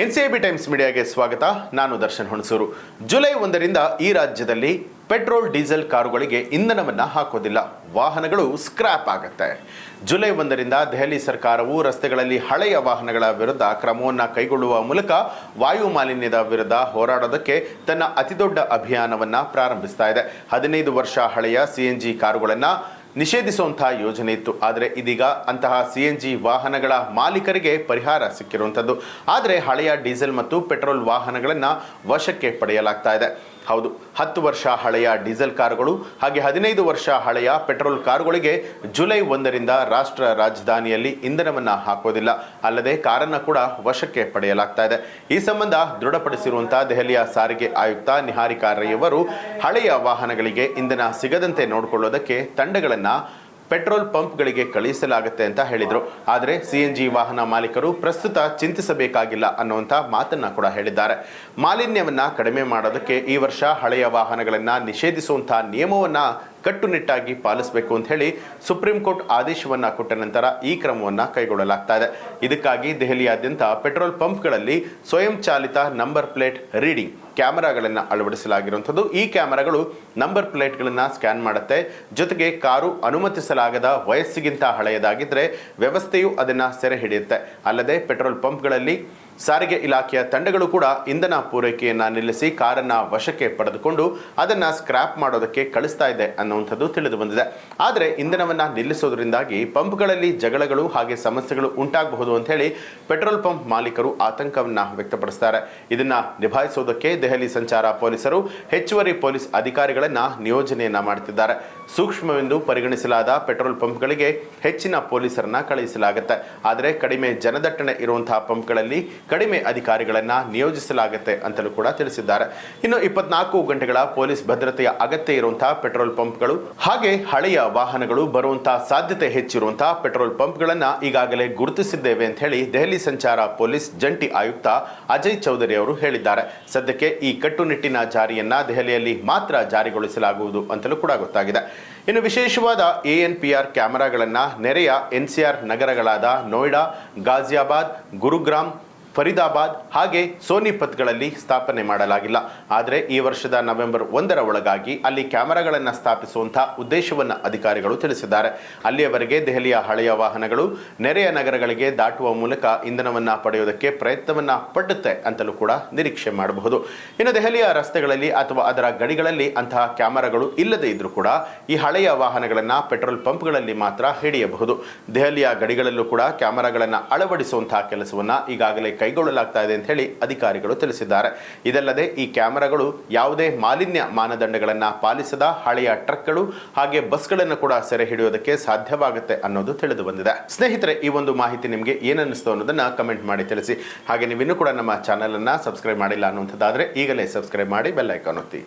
NCIB times ಮೀಡಿಯಾಗೆ ಸ್ವಾಗತ. ನಾನು ದರ್ಶನ್ ಹುಣಸೂರು. ಜುಲೈ ಒಂದರಿಂದ ಈ ರಾಜ್ಯದಲ್ಲಿ ಪೆಟ್ರೋಲ್, ಡೀಸೆಲ್ ಕಾರುಗಳಿಗೆ ಇಂಧನವನ್ನು ಹಾಕೋದಿಲ್ಲ. ವಾಹನಗಳು ಸ್ಕ್ರ್ಯಾಪ್ ಆಗುತ್ತೆ. ಜುಲೈ ಒಂದರಿಂದ ದೆಹಲಿ ಸರ್ಕಾರವು ರಸ್ತೆಗಳಲ್ಲಿ ಹಳೆಯ ವಾಹನಗಳ ವಿರುದ್ಧ ಕ್ರಮವನ್ನು ಕೈಗೊಳ್ಳುವ ಮೂಲಕ ವಾಯು ಮಾಲಿನ್ಯದ ವಿರುದ್ಧ ಹೋರಾಡೋದಕ್ಕೆ ತನ್ನ ಅತಿದೊಡ್ಡ ಅಭಿಯಾನವನ್ನು ಪ್ರಾರಂಭಿಸ್ತಾ ಇದೆ. ಹದಿನೈದು ವರ್ಷ ಹಳೆಯ ಸಿಎನ್ಜಿ ಕಾರುಗಳನ್ನು ನಿಷೇಧಿಸುವಂತಹ ಯೋಜನೆ ಇತ್ತು. ಆದರೆ ಇದೀಗ ಅಂತಹ ಸಿ ಎನ್ ಜಿ ವಾಹನಗಳ ಮಾಲೀಕರಿಗೆ ಪರಿಹಾರ ಸಿಕ್ಕಿರುವಂಥದ್ದು. ಆದರೆ ಹಳೆಯ ಡೀಸೆಲ್ ಮತ್ತು ಪೆಟ್ರೋಲ್ ವಾಹನಗಳನ್ನು ವಶಕ್ಕೆ ಪಡೆಯಲಾಗ್ತಾ ಇದೆ. ಹೌದು, ಹತ್ತು ವರ್ಷ ಹಳೆಯ ಡೀಸೆಲ್ ಕಾರುಗಳು ಹಾಗೆ ಹದಿನೈದು ವರ್ಷ ಹಳೆಯ ಪೆಟ್ರೋಲ್ ಕಾರುಗಳಿಗೆ ಜುಲೈ ಒಂದರಿಂದ ರಾಷ್ಟ್ರ ರಾಜಧಾನಿಯಲ್ಲಿ ಇಂಧನವನ್ನು ಹಾಕೋದಿಲ್ಲ ಅಲ್ಲದೆ ಕಾರನ್ನು ಕೂಡ ವಶಕ್ಕೆ ಪಡೆಯಲಾಗ್ತಾ ಇದೆ. ಈ ಸಂಬಂಧ ದೃಢಪಡಿಸಿರುವಂತಹ ದೆಹಲಿಯ ಸಾರಿಗೆ ಆಯುಕ್ತ ನಿಹಾರಿಕಾ ರೈ ಹಳೆಯ ವಾಹನಗಳಿಗೆ ಇಂಧನ ಸಿಗದಂತೆ ನೋಡಿಕೊಳ್ಳೋದಕ್ಕೆ ತಂಡಗಳನ್ನು ಪೆಟ್ರೋಲ್ ಪಂಪ್ಗಳಿಗೆ ಕಳುಹಿಸಲಾಗುತ್ತೆ ಅಂತ ಹೇಳಿದರು. ಆದರೆ ಸಿ ವಾಹನ ಮಾಲೀಕರು ಪ್ರಸ್ತುತ ಚಿಂತಿಸಬೇಕಾಗಿಲ್ಲ ಅನ್ನುವಂಥ ಮಾತನ್ನ ಕೂಡ ಹೇಳಿದ್ದಾರೆ. ಮಾಲಿನ್ಯವನ್ನು ಕಡಿಮೆ ಮಾಡೋದಕ್ಕೆ ಈ ವರ್ಷ ಹಳೆಯ ವಾಹನಗಳನ್ನು ನಿಷೇಧಿಸುವಂಥ ನಿಯಮವನ್ನ ಕಟ್ಟುನಿಟ್ಟಾಗಿ ಪಾಲಿಸಬೇಕು ಅಂತ ಹೇಳಿ ಸುಪ್ರೀಂ ಕೋರ್ಟ್ ಆದೇಶವನ್ನ ಕೊಟ್ಟ ನಂತರ ಈ ಕ್ರಮವನ್ನ ಕೈಗೊಳ್ಳಲಾಗ್ತಾ ಇದೆ. ಇದಕ್ಕಾಗಿ ದೆಹಲಿಯಾದ್ಯಂತ ಪೆಟ್ರೋಲ್ ಪಂಪ್ಗಳಲ್ಲಿ ಸ್ವಯಂ ಚಾಲಿತ ನಂಬರ್ ಪ್ಲೇಟ್ ರೀಡಿಂಗ್ ಕ್ಯಾಮೆರಾಗಳನ್ನು ಅಳವಡಿಸಲಾಗಿರುವಂಥದ್ದು. ಈ ಕ್ಯಾಮೆರಾಗಳು ನಂಬರ್ ಪ್ಲೇಟ್ಗಳನ್ನು ಸ್ಕ್ಯಾನ್ ಮಾಡುತ್ತೆ. ಜೊತೆಗೆ ಕಾರು ಅನುಮತಿಸಲಾಗದ ವಯಸ್ಸಿಗಿಂತ ಹಳೆಯದಾಗಿದ್ದರೆ ವ್ಯವಸ್ಥೆಯು ಅದನ್ನು ಸೆರೆ ಹಿಡಿಯುತ್ತೆ. ಅಲ್ಲದೆ ಪೆಟ್ರೋಲ್ ಪಂಪ್ಗಳಲ್ಲಿ ಸಾರಿಗೆ ಇಲಾಖೆಯ ತಂಡಗಳು ಕೂಡ ಇಂಧನ ಪೂರೈಕೆಯನ್ನು ನಿಲ್ಲಿಸಿ ಕಾರನ್ನು ವಶಕ್ಕೆ ಪಡೆದುಕೊಂಡು ಅದನ್ನು ಸ್ಕ್ರಾಪ್ ಮಾಡೋದಕ್ಕೆ ಕಳಿಸ್ತಾ ಇದೆ ಅನ್ನುವಂಥದ್ದು ತಿಳಿದು ಬಂದಿದೆ. ಆದರೆ ಇಂಧನವನ್ನು ನಿಲ್ಲಿಸೋದ್ರಿಂದಾಗಿ ಪಂಪ್ಗಳಲ್ಲಿ ಜಗಳಗಳು ಹಾಗೆ ಸಮಸ್ಯೆಗಳು ಉಂಟಾಗಬಹುದು ಅಂತ ಹೇಳಿ ಪೆಟ್ರೋಲ್ ಪಂಪ್ ಮಾಲೀಕರು ಆತಂಕವನ್ನು ವ್ಯಕ್ತಪಡಿಸ್ತಾರೆ. ಇದನ್ನು ನಿಭಾಯಿಸೋದಕ್ಕೆ ದೆಹಲಿ ಸಂಚಾರ ಪೊಲೀಸರು, ಹೆಚ್ಚುವರಿ ಪೊಲೀಸ್ ಅಧಿಕಾರಿಗಳನ್ನು ನಿಯೋಜನೆಯನ್ನ ಮಾಡುತ್ತಿದ್ದಾರೆ ಸೂಕ್ಷ್ಮವೆಂದು ಪರಿಗಣಿಸಲಾದ ಪೆಟ್ರೋಲ್ ಪಂಪ್ಗಳಿಗೆ ಹೆಚ್ಚಿನ ಪೊಲೀಸರನ್ನ ಕಳುಹಿಸಲಾಗುತ್ತೆ. ಆದರೆ ಕಡಿಮೆ ಜನದಟ್ಟಣೆ ಇರುವಂತಹ ಪಂಪ್ಗಳಲ್ಲಿ ಕಡಿಮೆ ಅಧಿಕಾರಿಗಳನ್ನು ನಿಯೋಜಿಸಲಾಗುತ್ತೆ ಅಂತಲೂ ಕೂಡ ತಿಳಿಸಿದ್ದಾರೆ. ಇನ್ನು ಇಪ್ಪತ್ನಾಲ್ಕು ಗಂಟೆಗಳ ಪೊಲೀಸ್ ಭದ್ರತೆಯ ಅಗತ್ಯ ಇರುವಂತಹ ಪೆಟ್ರೋಲ್ ಪಂಪ್ಗಳು ಹಾಗೆ ಹಳೆಯ ವಾಹನಗಳು ಬರುವಂತಹ ಸಾಧ್ಯತೆ ಹೆಚ್ಚಿರುವಂತಹ ಪೆಟ್ರೋಲ್ ಪಂಪ್ಗಳನ್ನು ಈಗಾಗಲೇ ಗುರುತಿಸಿದ್ದೇವೆ ಅಂತ ಹೇಳಿ ದೆಹಲಿ ಸಂಚಾರ ಪೊಲೀಸ್ ಜಂಟಿ ಆಯುಕ್ತ ಅಜಯ್ ಚೌಧರಿ ಅವರು ಹೇಳಿದ್ದಾರೆ. ಸದ್ಯಕ್ಕೆ ಈ ಕಟ್ಟುನಿಟ್ಟಿನ ಜಾರಿಯನ್ನ ದೆಹಲಿಯಲ್ಲಿ ಮಾತ್ರ ಜಾರಿಗೊಳಿಸಲಾಗುವುದು ಅಂತಲೂ ಕೂಡ ಗೊತ್ತಾಗಿದೆ. ಇನ್ನು ವಿಶೇಷವಾದ ಎ ಎನ್ ಪಿ ಆರ್ ಕ್ಯಾಮೆರಾಗಳನ್ನು ನೆರೆಯ ಎನ್ ಸಿ ಆರ್ ನಗರಗಳಾದ ನೋಯ್ಡಾ ಗಾಜಿಯಾಬಾದ್ ಗುರುಗ್ರಾಮ್ ಫರೀದಾಬಾದ್ ಹಾಗೆ ಸೋನಿಪತ್ಗಳಲ್ಲಿ ಸ್ಥಾಪನೆ ಮಾಡಲಾಗಿಲ್ಲ. ಆದರೆ ಈ ವರ್ಷದ ನವೆಂಬರ್ ಒಂದರ ಒಳಗಾಗಿ ಅಲ್ಲಿ ಕ್ಯಾಮೆರಾಗಳನ್ನು ಸ್ಥಾಪಿಸುವಂತಹ ಉದ್ದೇಶವನ್ನು ಅಧಿಕಾರಿಗಳು ತಿಳಿಸಿದ್ದಾರೆ. ಅಲ್ಲಿಯವರೆಗೆ ದೆಹಲಿಯ ಹಳೆಯ ವಾಹನಗಳು ನೆರೆಯ ನಗರಗಳಿಗೆ ದಾಟುವ ಮೂಲಕ ಇಂಧನವನ್ನು ಪಡೆಯುವುದಕ್ಕೆ ಪ್ರಯತ್ನವನ್ನು ಪಡುತ್ತೆ ಅಂತಲೂ ಕೂಡ ನಿರೀಕ್ಷೆ ಮಾಡಬಹುದು. ಇನ್ನು ದೆಹಲಿಯ ರಸ್ತೆಗಳಲ್ಲಿ ಅಥವಾ ಅದರ ಗಡಿಗಳಲ್ಲಿ ಅಂತಹ ಕ್ಯಾಮೆರಾಗಳು ಇಲ್ಲದೇ ಇದ್ರೂ ಕೂಡ ಈ ಹಳೆಯ ವಾಹನಗಳನ್ನು ಪೆಟ್ರೋಲ್ ಪಂಪ್ಗಳಲ್ಲಿ ಮಾತ್ರ ಹಿಡಿಯಬಹುದು. ದೆಹಲಿಯ ಗಡಿಗಳಲ್ಲೂ ಕೂಡ ಕ್ಯಾಮೆರಾಗಳನ್ನು ಅಳವಡಿಸುವಂತಹ ಕೆಲಸವನ್ನು ಈಗಾಗಲೇ ಕೈಗೊಳ್ಳಲಾಗ್ತಾ ಇದೆ ಅಂತ ಹೇಳಿ ಅಧಿಕಾರಿಗಳು ತಿಳಿಸಿದ್ದಾರೆ. ಇದಲ್ಲದೆ ಈ ಕ್ಯಾಮೆರಾಗಳು ಯಾವುದೇ ಮಾಲಿನ್ಯ ಮಾನದಂಡಗಳನ್ನು ಪಾಲಿಸದ ಹಳೆಯ ಟ್ರಕ್ಗಳು ಹಾಗೆ ಬಸ್ಗಳನ್ನು ಕೂಡ ಸೆರೆ ಹಿಡಿಯೋದಕ್ಕೆ ಸಾಧ್ಯವಾಗುತ್ತೆ ಅನ್ನೋದು ತಿಳಿದು ಬಂದಿದೆ. ಸ್ನೇಹಿತರೆ, ಈ ಒಂದು ಮಾಹಿತಿ ನಿಮಗೆ ಏನನ್ನಿಸ್ತು ಅನ್ನೋದನ್ನ ಕಮೆಂಟ್ ಮಾಡಿ ತಿಳಿಸಿ. ಹಾಗೆ ನೀವಿನ್ನೂ ಕೂಡ ನಮ್ಮ ಚಾನೆಲ್ ಅನ್ನ ಸಬ್ಸ್ಕ್ರೈಬ್ ಮಾಡಿಲ್ಲ ಅನ್ನುವಂಥದ್ದಾದರೆ ಈಗಲೇ ಸಬ್ಸ್ಕ್ರೈಬ್ ಮಾಡಿ ಬೆಲ್ ಐಕಾನ್ ಒತ್ತಿ.